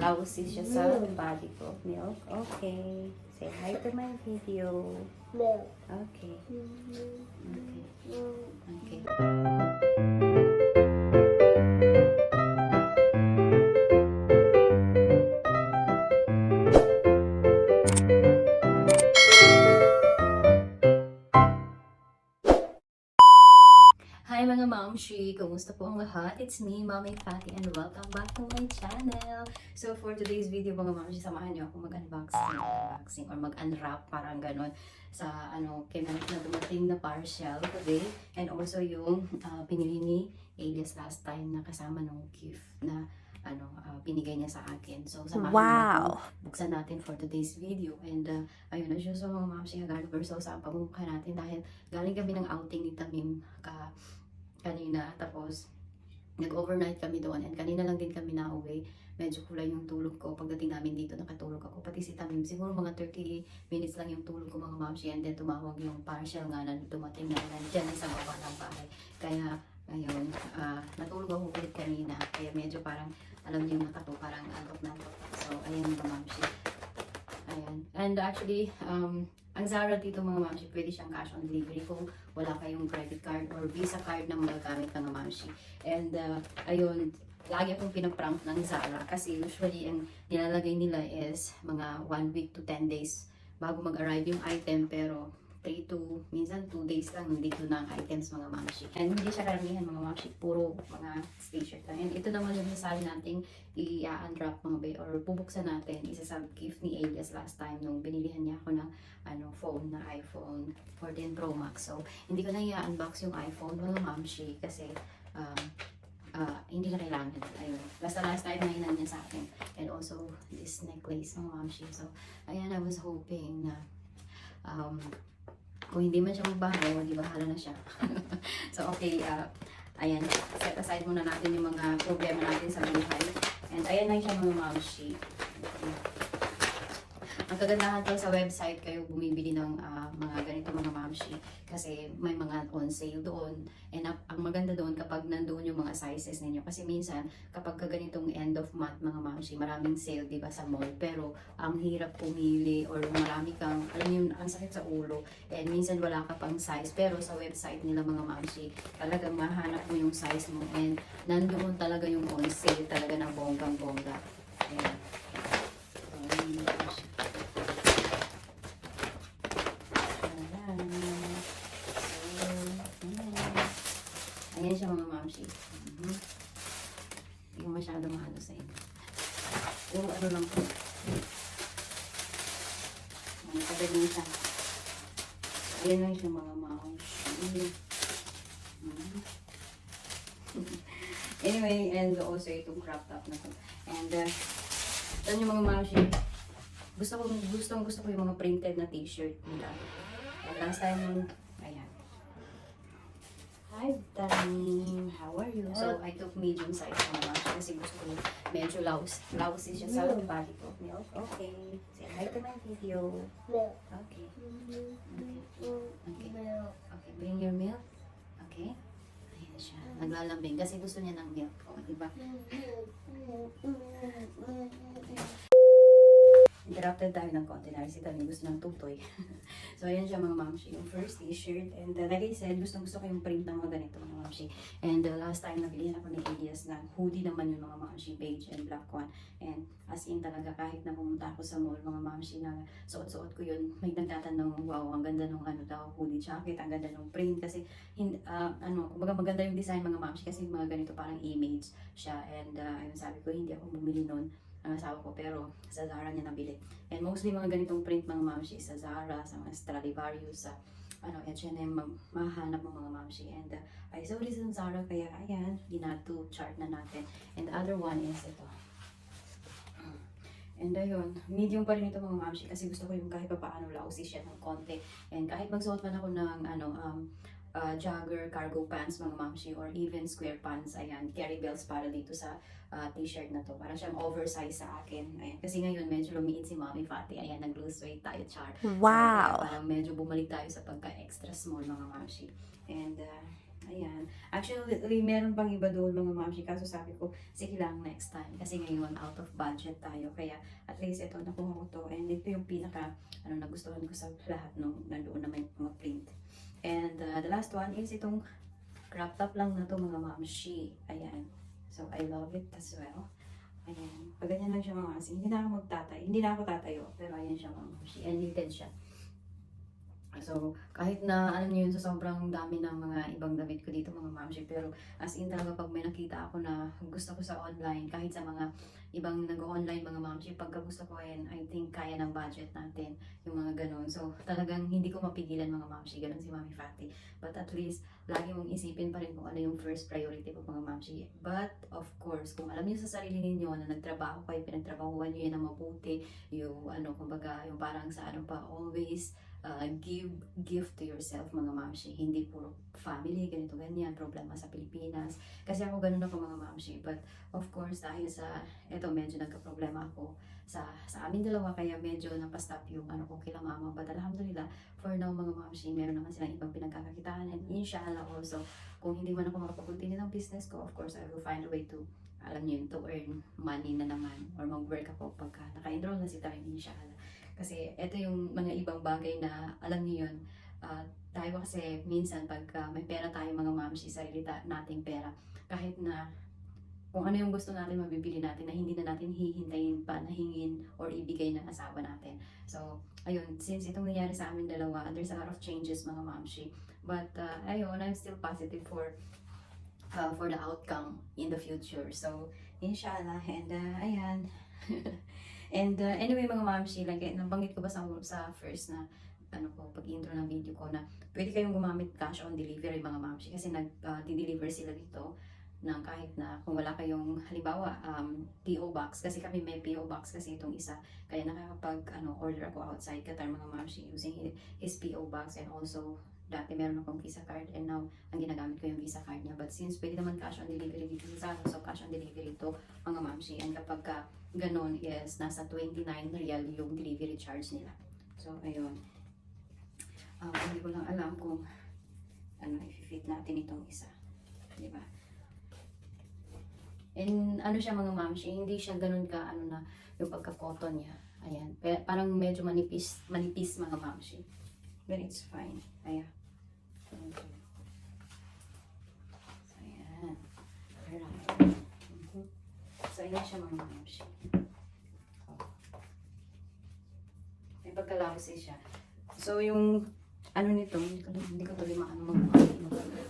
lousy siya sa body ko. Milk? Okay. Say hi to my video. Milk. Okay. Okay. Okay. Momshi! Kumusta po ang lahat? It's me, Mommy Fatty, and welcome back to my channel! So for today's video mga Momshi, samahan niyo ako mag-unboxing, unboxing or mag-unwrap, parang ganon, sa ano, kinanap na dumating na partial today. And also yung ah, pinili ni Elias last time na kasama ng gift na ano, ah, binigay niya sa akin. So samahan niyo ako buksan natin for today's video. And uh, ayun siya. So mga Momshi, hagano verso sa pamumukha natin dahil galing kami ng outing ni Tamim ka kanina. Tapos, nag-overnight kami doon and kanina lang din kami na uwi. Medyo kulay yung tulog ko. Pagdating namin dito, nakatulog ako. Pati si Tamim, siguro mga 30 minutes lang yung tulog ko mga mamsi. And then tumawag yung partial nga na dumating na nandyan sa baba ng bahay. Kaya, ayun, ah, natulog ako ulit kanina. Kaya medyo parang, alam niyo yung nakato, parang antok na. So, ayan mga mamsi. Ayan. And actually, um, ang Zara dito mga mamsi, pwede siyang cash on delivery kung wala kayong credit card or visa card na magagamit mga mamsi. And uh, ayun, lagi akong pinaprank ng Zara kasi usually ang nilalagay nila is mga 1 week to 10 days bago mag-arrive yung item pero 3 to minsan 2 days lang nandito na items mga mamsi. And hindi siya karamihan mga mamsi, puro mga t-shirt lang. And ito naman yung nasabi nating i-unwrap mga bay or bubuksan natin. Isa sa gift ni Elias last time nung binilihan niya ako ng ano, phone na iPhone 14 Pro Max. So, hindi ko na i-unbox yung iPhone mga mamsi kasi um, ah, hindi na kailangan. Ayun. Basta last time na inan niya sa akin. And also, this necklace mga mamsi. So, ayan, I was hoping na um, kung hindi man siya magbago, di bahala na siya. so, okay, ah, ayan, set aside muna natin yung mga problema natin sa buhay. And ayan na siya mga mamsi. Ang kagandahan tayo sa website kayo bumibili ng ah, mga ganito mga mamshi kasi may mga on sale doon. And ang, ang maganda doon kapag nandoon yung mga sizes ninyo kasi minsan kapag ka ganitong end of month mga mamshi, maraming sale 'di ba sa mall pero ang hirap pumili or marami kang alam niyo ang sakit sa ulo and minsan wala ka pang size pero sa website nila mga mamshi talagang mahanap mo yung size mo and nandoon talaga yung on sale talaga ng bonggang bongga. Ayan. So, yun yung mamshi. Ayan. So, ayan. Ayan siya mga mamshi. Mhm. Hindi ko masyado mahalo sa inyo. Puro ano lang po. Ayan, kagaling siya. Ayan lang siya mga mamshi. Mhm. Anyway, and also itong crop top na to. And, uh, ito yung mga mamshi. Gusto ko, gustong gusto ko yung mga printed na t-shirt nila. And last time, ayan. Hi, Danny. How are you? So, I took medium size mga mamshi kasi gusto ko medyo louse, lousy siya sa body ko. Milk? Okay. Say hi to my video. Milk. Okay. Okay. Okay, bring your milk. Okay. Siya. Naglalambing kasi gusto niya ng milk. O, diba? Interrupted tayo ng konti dahil si Tami gusto ng tutoy. so, ayan siya mga mamshi. Yung first t-shirt. And uh, like I said, gustong gusto ko yung print ng mga ganito mga mamshi. And uh, last time, nabilihan ako ni Elias ng hoodie naman yung mga mamshi, beige and black one. And as in talaga, kahit na pumunta ako sa mall, mga mamshi na suot-suot ko yun, may nagtatanong, wow, ang ganda nung ano daw, hoodie jacket, ang ganda nung print. Kasi, hin, uh, ano, kumbaga maganda yung design mga mamshi kasi mga ganito parang image siya. And uh, ayun, sabi ko, hindi ako bumili nun ang asawa ko pero sa Zara niya nabili. And mostly mga ganitong print mga mamshi sa Zara, sa mga Stradivarius, sa ano, H&M, ma- mahanap mo mga mamshi. And uh, I saw this in Zara kaya ayan, ginad to chart na natin. And the other one is ito. And ayun, medium pa rin ito mga mamshi kasi gusto ko yung kahit pa paano lousy siya ng konti. And kahit magsuot man ako ng ano, um, uh, jogger, cargo pants mga mamshi or even square pants, ayan, carry belts para dito sa uh, t-shirt na to. Para siyang oversize sa akin. Ayan. Kasi ngayon medyo lumiit si Mommy Fatty. Ayan, nag-lose weight tayo, char. So, kaya parang medyo bumalik tayo sa pagka-extra small mga mamshi. And uh, Ayan. Actually, meron pang iba doon mga mamshi. Kaso sabi ko, sige lang next time. Kasi ngayon, out of budget tayo. Kaya at least ito, nakuha ko to. And ito yung pinaka, ano, nagustuhan ko sa lahat nung nandoon na may mga print. And uh, the last one is itong crop top lang na to mga mamshi. Ayan. So, I love it as well. Ayan. Pag ganyan lang siya mga mamshi. Hindi na ako magtatayo. Hindi na ako tatayo. Pero ayan siya mga mamshi. And knitted siya. So, kahit na, alam niyo yun, sa sobrang dami ng mga ibang damit ko dito, mga mamshi, pero as in talaga pag may nakita ako na gusto ko sa online, kahit sa mga ibang nag-online mga mamshi, pagka gusto ko yan, I think kaya ng budget natin, yung mga ganun. So, talagang hindi ko mapigilan mga mamshi, ganun si Mami Fatty. But at least, lagi mong isipin pa rin kung ano yung first priority mo mga mamshi. But, of course, kung alam niyo sa sarili ninyo na nagtrabaho kayo, pinagtrabahuan niyo yan na mabuti, yung ano, kumbaga, yung parang sa ano pa, always, uh, give gift to yourself mga mamshi. Hindi puro family, ganito, ganyan, problema sa Pilipinas. Kasi ako ganun ako mga mamshi. But of course, dahil sa, eto medyo nagka-problema ako sa sa amin dalawa kaya medyo napastop yung ano ko kila mama. But alhamdulillah, for now mga mamshi, meron naman silang ibang pinagkakakitaan. And inshallah also, kung hindi man ako makapag-continue ng business ko, of course, I will find a way to alam niyo to earn money na naman or mag-work ako pagka naka-enroll na si tayo, inshallah. Kasi ito yung mga ibang bagay na alam niyo yun. ah, tayo kasi minsan pag ah, may pera tayo mga mamshi, sarili nating pera, kahit na kung ano yung gusto natin, mabibili natin na hindi na natin hihintayin pa na hingin or ibigay ng asawa natin. So, ayun, since itong nangyari sa amin dalawa, there's a lot of changes mga mamshi. But, uh, ayun, I'm still positive for uh, for the outcome in the future. So, inshallah, and uh, ayan. and uh, anyway mga mamshi, like, nabanggit ko ba sa, sa first na ano ko, pag intro ng video ko na pwede kayong gumamit cash on delivery mga mamshi kasi nag-deliver sila dito ng kahit na kung wala kayong halimbawa um, PO box kasi kami may PO box kasi itong isa. Kaya nakakapag ano order ako outside Qatar mga mamshi using his PO box and also dati meron akong Visa card and now ang ginagamit ko yung Visa card niya but since pwede naman cash on delivery dito sa Zara so cash on delivery to mga mamshi and kapag ka ganun is nasa 29 real yung delivery charge nila so ayun um, hindi ko lang alam kung ano i-fit natin itong isa di ba And ano siya mga mamshi, hindi siya ganun ka ano na yung pagka-cotton niya. Ayan. Parang medyo manipis, manipis mga mamshi. But it's fine. Ayan. So, ayan. Alright. So, ayan siya mga mamshi. Oh. May pagkalawsi siya. So, yung ano nito, hindi ko, tuloy maano mag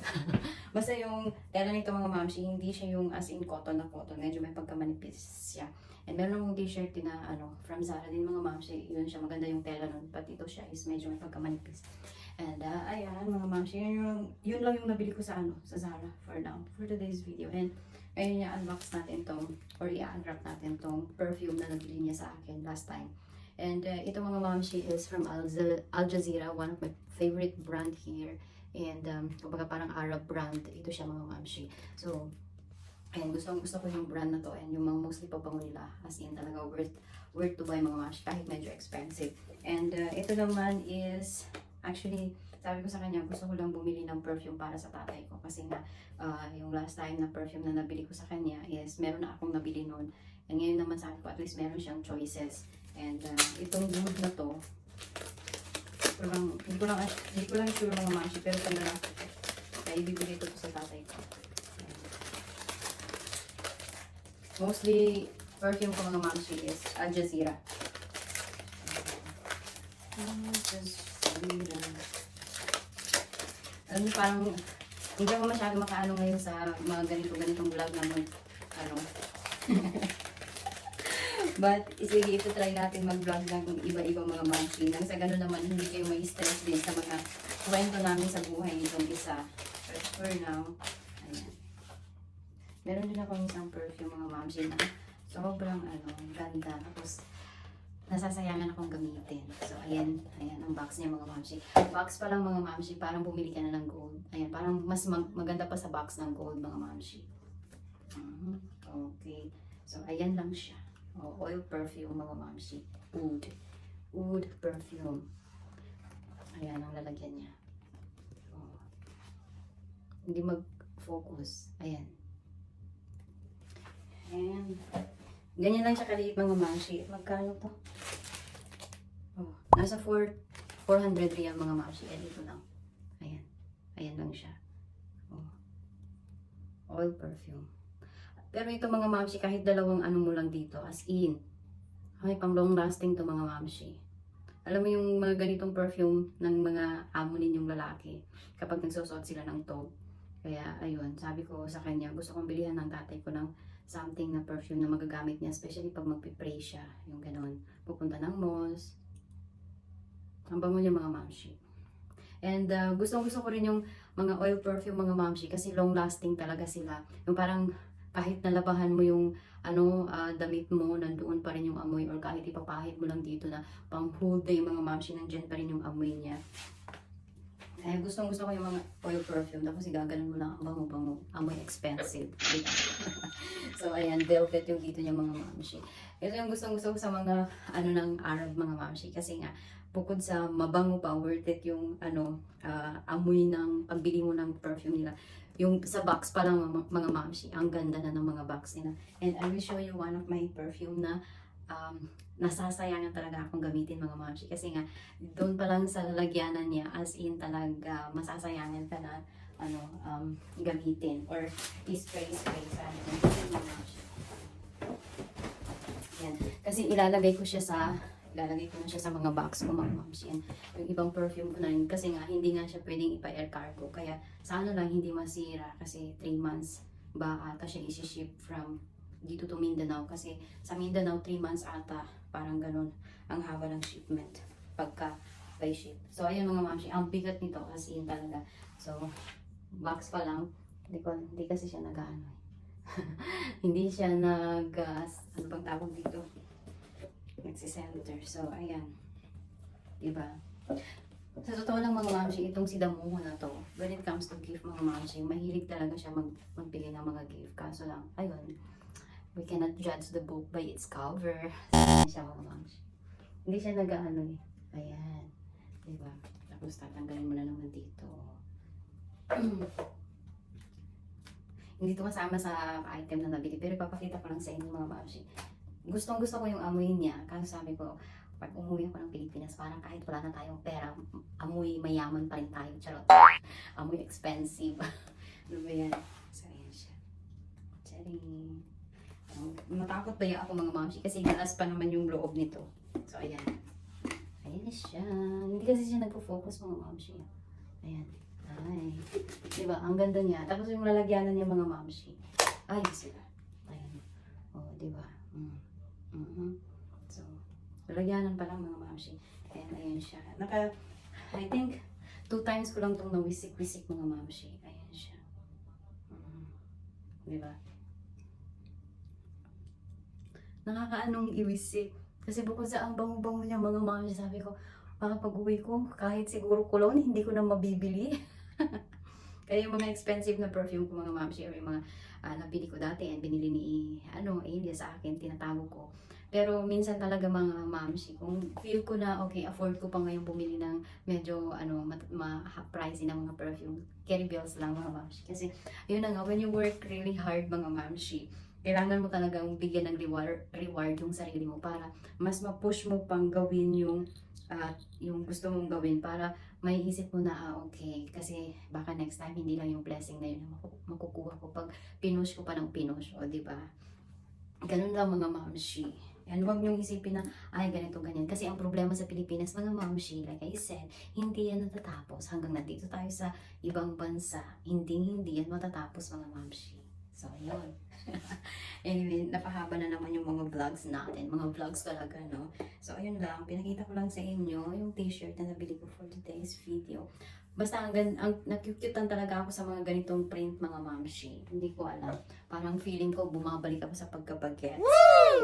Basta yung tela nito mga mamshi, hindi siya yung as in cotton na cotton. Medyo may pagkamanipis siya. And meron akong t-shirt na ano, from Zara din mga mamshi. Yun siya, maganda yung tela nun. But ito siya is medyo may pagkamanipis. And uh, ayan mga mamshi, yun, yung, yun lang yung nabili ko sa ano, sa Zara for now, for today's video. And ayun i-unbox natin tong, or i-unwrap natin tong perfume na nabili niya sa akin last time. And uh, ito mga mamshi is from Al, Al Jazeera, one of my favorite brand here. And um, kumbaga parang Arab brand, ito siya mga mamshi. So, ayan, gusto, gusto ko yung brand na to and yung mga mostly pabango nila. As in talaga worth, worth to buy mga mamshi kahit medyo expensive. And uh, ito naman is, actually, sabi ko sa kanya, gusto ko lang bumili ng perfume para sa tatay ko. Kasi nga, uh, yung last time na perfume na nabili ko sa kanya is, meron na akong nabili noon. And ngayon naman sabi ko, at least meron siyang choices. And uh, itong wood na to, hindi ko lang, hindi ko lang sure mga mashi, pero ko. Kaya ibibigay ko sa tatay ko. Mostly, perfume ko mga mashi is Al Jazeera. Al Jazeera. Alam niyo, parang, hindi ako masyado makaano ngayon sa mga ganito-ganitong vlog na mag, ano, But, sige, ito try natin mag-vlog ng iba-ibang mga monthly. Nang sa ganun naman, hindi kayo may stress din sa mga kwento namin sa buhay nitong isa. But for now. Meron din ako isang perfume mga mamsi na sobrang ano, ganda. Tapos, nasasayangan akong gamitin. So, ayan, ayan ang box niya mga mamsi. Box pa lang mga mamsi, parang bumili ka na ng gold. Ayan, parang mas mag- maganda pa sa box ng gold mga mamsi. Mhm. Okay. So, ayan lang siya. Oh, oil perfume mga mamsi. Oud. Oud perfume. Ayan ang lalagyan niya. Oh. hindi mag-focus. Ayan. And, ganyan lang siya kaliit mga mamshi. Magkano to? Oh, nasa 4, 400 real mga mamshi. Eh, dito lang. Ayan. Ayan lang siya. Oh. Oil perfume. Pero ito mga mamshi, kahit dalawang ano mo lang dito, as in. Ay, pang long lasting to mga mamshi. Alam mo yung mga ganitong perfume ng mga amo ninyong lalaki kapag nagsusot sila ng taupe. Kaya ayun, sabi ko sa kanya, gusto kong bilihan ng tatay ko ng something na perfume na magagamit niya, especially pag magpipray siya, yung ganon. Pupunta ng malls. Ang bango niya mga mamshi. And uh, gusto gusto ko rin yung mga oil perfume mga mamshi kasi long lasting talaga sila. Yung parang kahit nalabahan mo yung ano ah, damit mo, nandoon pa rin yung amoy or kahit ipapahid mo lang dito na pang whole day mga mamshi, nandyan pa rin yung amoy niya. Kaya gustong gusto ko yung mga oil perfume. Tapos igaganon mo lang ang bango-bango. Amoy expensive. So ayan, velvet yung dito niya mga mamshi. Ito yung gustong gusto ko sa mga ano ng Arab mga mamshi. Kasi nga, bukod sa mabango pa, worth it yung ano, ah, amoy ng pagbili mo ng perfume nila. Yung sa box pa lang mga, mga mamshi, ang ganda na ng mga box nila. And I will show you one of my perfume na um, nasasayangan talaga akong gamitin mga mamshi. Kasi nga, doon pa lang sa lalagyanan niya, as in talaga masasayangan ka na ano, um, gamitin or spray spray sa ano. Yan. Kasi ilalagay ko siya sa ilalagay ko na siya sa mga box ko mga moms yan. Yung ibang perfume ko na rin kasi nga hindi nga siya pwedeng ipa-air cargo. Kaya sana lang hindi masira kasi 3 months ba ata siya isi-ship from dito to Mindanao kasi sa Mindanao 3 months ata parang ganun ang haba ng shipment pagka by ship. So ayun mga moms, ang bigat nito kasi yun talaga. So box pa lang, hindi, ko, hindi kasi siya nag-ano hindi siya nag uh, ano bang tawag dito? Nagsisenter so ayan. Diba? Sa totoo lang mga mamsi itong si Damuho na to when it comes to gift mga mamsi mahilig talaga siya mag, magbigay ng mga gift. Kaso lang ayun we cannot judge the book by its cover. Ayan siya mga hindi siya nag-ano eh. Ayan. Diba? Tapos tatanggalin mo na naman dito. Hindi ito kasama sa item na nabili pero ipapakita ko lang sa inyo mga mamsi gustong gusto ko yung amoy niya. Kasi sabi ko pag umuwi ako ng Pilipinas parang kahit wala na tayong pera amoy mayaman pa rin tayo. Charot. Amoy expensive. Ano ba yan? So ayan siya. Charing matakot yung ako mga mamsi kasi galas pa naman yung loob nito so ayan ayan na siya hindi kasi siya nagpo-focus mga mamsi ayan ay diba ang ganda niya tapos yung lalagyanan niya mga mamsi ay sila ayan oh diba mm. Mhm. So, lalagyanan pa lang mga mamshi. Ayan, ayan siya. Naka, I think, two times ko lang itong nawisik-wisik mga mamshi. Ayan siya. Mhm. Di Nakakaanong iwisik. Kasi bukod sa ang bango-bango niya mga mamshi, sabi ko, baka pag uwi ko, kahit siguro kulon, hindi ko na mabibili. Kaya yung mga expensive na perfume ko mga mamshi or yung mga ah, nabili ko dati and binili ni ano, Elia sa akin, tinatago ko. Pero minsan talaga mga mamshi, kung feel ko na okay, afford ko pa ngayon bumili ng medyo ano, ma-pricey na mga perfume, carry bills lang mga mamshi. Kasi yun na nga, when you work really hard mga mamshi, kailangan mo talagang bigyan ng reward, reward yung sarili mo para mas ma-push mo pang gawin yung ah, yung gusto mong gawin para may isip mo na, ah, okay, kasi baka next time hindi lang yung blessing na yun na maku- makukuha ko pag pinush ko pa ng pinush, o di ba? Ganun lang mga mamshi. Yan, huwag niyong isipin na, ay, ganito, ganyan. Kasi ang problema sa Pilipinas, mga mamshi, like I said, hindi yan natatapos hanggang nandito tayo sa ibang bansa. Hindi, hindi yan matatapos, mga mamshi. So, yun. anyway, napahaba na naman yung mga vlogs natin. Mga vlogs talaga, no? So, ayun lang. Pinakita ko lang sa inyo yung t-shirt na nabili ko for today's video. Basta ang, ang nakukutan talaga ako sa mga ganitong print mga mamshi. Hindi ko alam. Parang feeling ko bumabalik ako sa pagkabagets.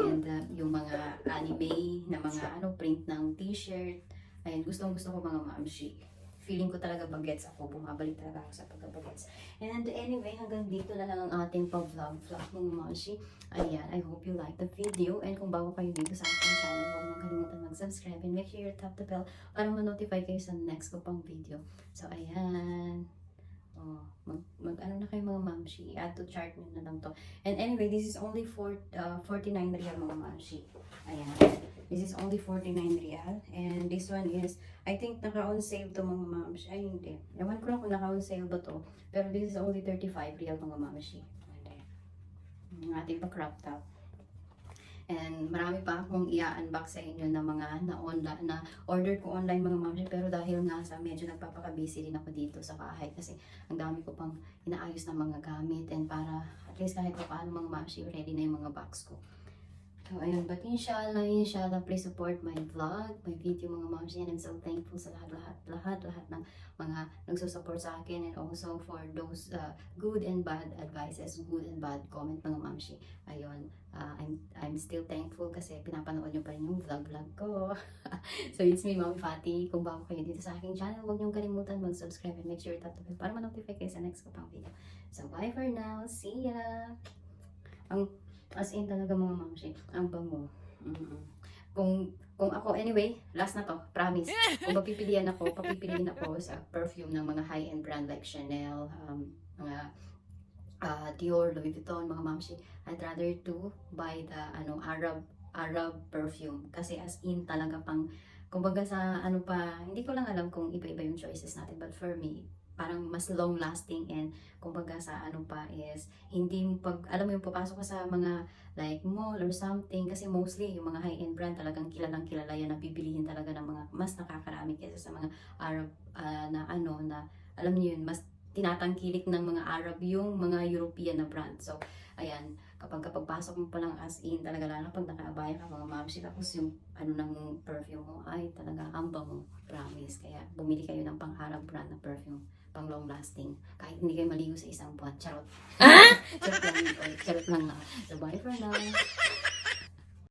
And uh, yung mga anime na mga ano print ng t-shirt. Ayun, gustong gusto ko mga mamshi. Feeling ko talaga bagets ako. Bumabalik talaga ako sa pagkabagets. And anyway, hanggang dito na lang ang ating pa-vlog vlog mga mamshi. Ayan, I hope you like the video. And kung bago kayo dito sa aking channel, huwag mong kalimutan mag-subscribe and make sure you tap the bell para ma-notify kayo sa next ko pang video. So, ayan. Oh, mag, mag ano na kayo mga mamshi. Add to chart nyo na lang to. And anyway, this is only for, uh, 49 real mga mamshi. Ayan. This is only 49 real. And this one is, I think naka-on sale to mga mamshi. Ay, hindi. Ewan ko lang kung naka-on sale ba to. Pero this is only 35 real mga mamshi. Ayan. Yung ating pa-crop top. And marami pa akong i-unbox sa inyo na mga na online na order ko online mga mamshi pero dahil nga sa medyo nagpapaka-busy din ako dito sa bahay kasi ang dami ko pang inaayos na mga gamit and para at least kahit pa paano mga mamshi ready na yung mga box ko. So ayun, but inshallah, inshallah, please support my vlog, my video mga mamshi and I'm so thankful sa lahat, lahat, lahat, lahat ng mga nagsusupport sa akin and also for those uh, good and bad advices, good and bad comment mga mamshi. Ayun, uh, I'm, I'm still thankful kasi pinapanood nyo pa rin yung vlog-vlog ko. so it's me, Mami Fati. Kung bago kayo dito sa aking channel, huwag niyong kalimutan mag-subscribe and make sure tap the bell para ma-notify kayo sa next ko pang video. So bye for now. See ya! Ang, as in talaga mga mamshi, ang bango. mm Kung, kung ako, anyway, last na to, promise. Kung papipilian ako, papipiliin ako sa perfume ng mga high-end brand like Chanel, um, mga uh, Dior, Louis Vuitton, mga mamshi. I'd rather to buy the ano Arab Arab perfume kasi as in talaga pang kumbaga sa ano pa hindi ko lang alam kung iba-iba yung choices natin but for me parang mas long lasting and kumbaga sa ano pa is hindi mo pag alam mo yung papasok ka sa mga like mall or something kasi mostly yung mga high end brand talagang kilalang kilala yan na bibilihin talaga ng mga mas nakakarami kaysa sa mga Arab ah, na ano na alam niyo yun mas tinatangkilik ng mga Arab yung mga European na brand. So ayan kapag kapag pasok mo pa lang as in talaga lalo pag nakaabaya ka mga mamsi tapos yung ano ng perfume mo ay talaga ang bango promise. Kaya bumili kayo ng pang Arab brand na perfume pang long lasting. Kahit hindi kayo maligo sa isang buwan charot. Charot lang charot lang. Ah. so bye for now